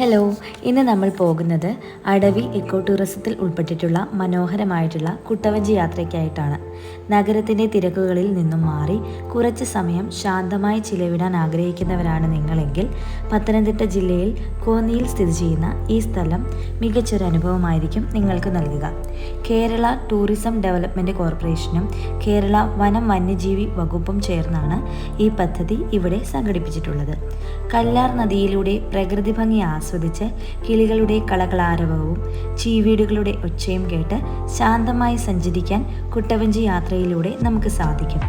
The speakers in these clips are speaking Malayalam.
ഹലോ ഇന്ന് നമ്മൾ പോകുന്നത് അടവി ഇക്കോ ടൂറിസത്തിൽ ഉൾപ്പെട്ടിട്ടുള്ള മനോഹരമായിട്ടുള്ള കുട്ടവഞ്ചി യാത്രയ്ക്കായിട്ടാണ്. നഗരത്തിന്റെ തിരക്കുകളിൽ നിന്നും മാറി കുറച്ച് സമയം ശാന്തമായി ചിലവിടാൻ ആഗ്രഹിക്കുന്നവരാണ് നിങ്ങളെങ്കിൽ പത്തനംതിട്ട ജില്ലയിൽ കോന്നിയിൽ സ്ഥിതി ചെയ്യുന്ന ഈ സ്ഥലം മികച്ചൊരു അനുഭവമായിരിക്കും നിങ്ങൾക്ക് നൽകുക. കേരള ടൂറിസം ഡെവലപ്മെന്റ് കോർപ്പറേഷനും കേരള വനം വന്യജീവി വകുപ്പും ചേർന്നാണ് ഈ പദ്ധതി ഇവിടെ സംഘടിപ്പിച്ചിട്ടുള്ളത്. കല്ലാർ നദിയിലൂടെ പ്രകൃതി ഭംഗി ആസ്വദിച്ച് കിളികളുടെ കളകളാരവവും ചീവീടുകളുടെ ഒച്ചയും കേട്ട് ശാന്തമായി സഞ്ചരിക്കാൻ കുട്ടവഞ്ചി യാത്രയിലൂടെ നമുക്ക് സാധിക്കും.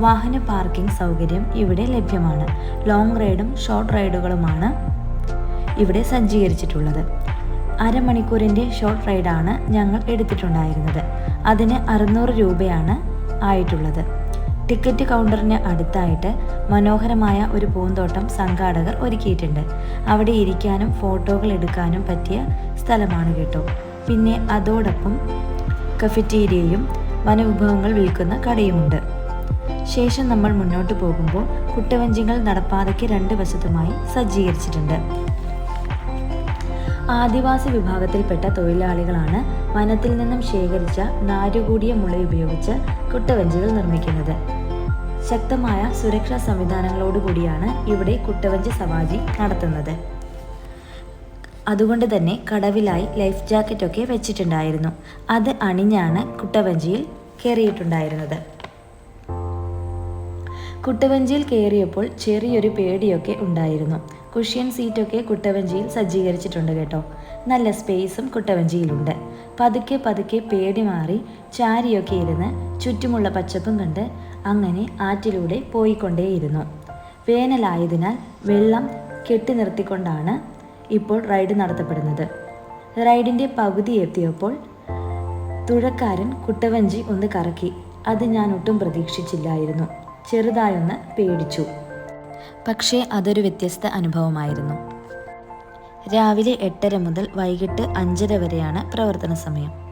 വാഹന പാർക്കിംഗ് സൗകര്യം ഇവിടെ ലഭ്യമാണ്. ലോങ് റൈഡും ഷോർട്ട് റൈഡുകളുമാണ് ഇവിടെ സജ്ജീകരിച്ചിട്ടുള്ളത്. അരമണിക്കൂറിന്റെ ഷോർട്ട് റൈഡാണ് ഞങ്ങൾ എടുത്തിട്ടുണ്ടായിരുന്നത്. അതിന് അറുന്നൂറ് രൂപയാണ് ആയിട്ടുള്ളത്. ടിക്കറ്റ് കൗണ്ടറിന് അടുത്തായിട്ട് മനോഹരമായ ഒരു പൂന്തോട്ടം സംഘാടകർ ഒരുക്കിയിട്ടുണ്ട്. അവിടെ ഇരിക്കാനും ഫോട്ടോകൾ എടുക്കാനും പറ്റിയ സ്ഥലമാണ് കേട്ടോ. പിന്നെ അതോടൊപ്പം കഫറ്റീരിയയും വനവിഭവങ്ങൾ വിൽക്കുന്ന കടയുമുണ്ട്. ശേഷം നമ്മൾ മുന്നോട്ട് പോകുമ്പോൾ കുട്ടവഞ്ചികൾ നടപ്പാതയ്ക്ക് രണ്ട് വശത്തുമായി സജ്ജീകരിച്ചിട്ടുണ്ട്. ആദിവാസി വിഭാഗത്തിൽപ്പെട്ട തൊഴിലാളികളാണ് വനത്തിൽ നിന്നും ശേഖരിച്ച നാരുകൂടിയ മുള ഉപയോഗിച്ച് കുട്ടവഞ്ചികൾ നിർമ്മിക്കുന്നത്. ശക്തമായ സുരക്ഷാ സംവിധാനങ്ങളോടുകൂടിയാണ് ഇവിടെ കുട്ടവഞ്ചി സവാരി നടത്തുന്നത്. അതുകൊണ്ട് തന്നെ കടവിലായി ലൈഫ് ജാക്കറ്റൊക്കെ വെച്ചിട്ടുണ്ടായിരുന്നു. അത് അണിഞ്ഞാണ് കുട്ടവഞ്ചിയിൽ കയറിയിട്ടുണ്ടായിരുന്നത് കുട്ടവഞ്ചിയിൽ കയറിയപ്പോൾ ചെറിയൊരു പേടിയൊക്കെ ഉണ്ടായിരുന്നു. കുഷ്യൻ സീറ്റൊക്കെ കുട്ടവഞ്ചിയിൽ സജ്ജീകരിച്ചിട്ടുണ്ട് കേട്ടോ. നല്ല സ്പേസും കുട്ടവഞ്ചിയിലുണ്ട്. പതുക്കെ പതുക്കെ പേടി മാറി ചാരിയൊക്കെ ഇരുന്ന് ചുറ്റുമുള്ള പച്ചപ്പും കണ്ട് അങ്ങനെ ആറ്റിലൂടെ പോയിക്കൊണ്ടേയിരുന്നു. വേനലായതിനാൽ വെള്ളം കെട്ടി നിർത്തിക്കൊണ്ടാണ് ഇപ്പോൾ റൈഡ് നടത്തപ്പെടുന്നത്. റൈഡിന്റെ പകുതി എത്തിയപ്പോൾ തുഴക്കാരൻ കുട്ടവഞ്ചി ഒന്ന് കറക്കി. അത് ഞാൻ ഒട്ടും പ്രതീക്ഷിച്ചില്ലായിരുന്നു. ചെറുതായൊന്ന് പേടിച്ചു. പക്ഷേ അതൊരു വ്യത്യസ്ത അനുഭവമായിരുന്നു. രാവിലെ എട്ടര മുതൽ വൈകിട്ട് അഞ്ചര വരെയാണ് പ്രവർത്തന സമയം.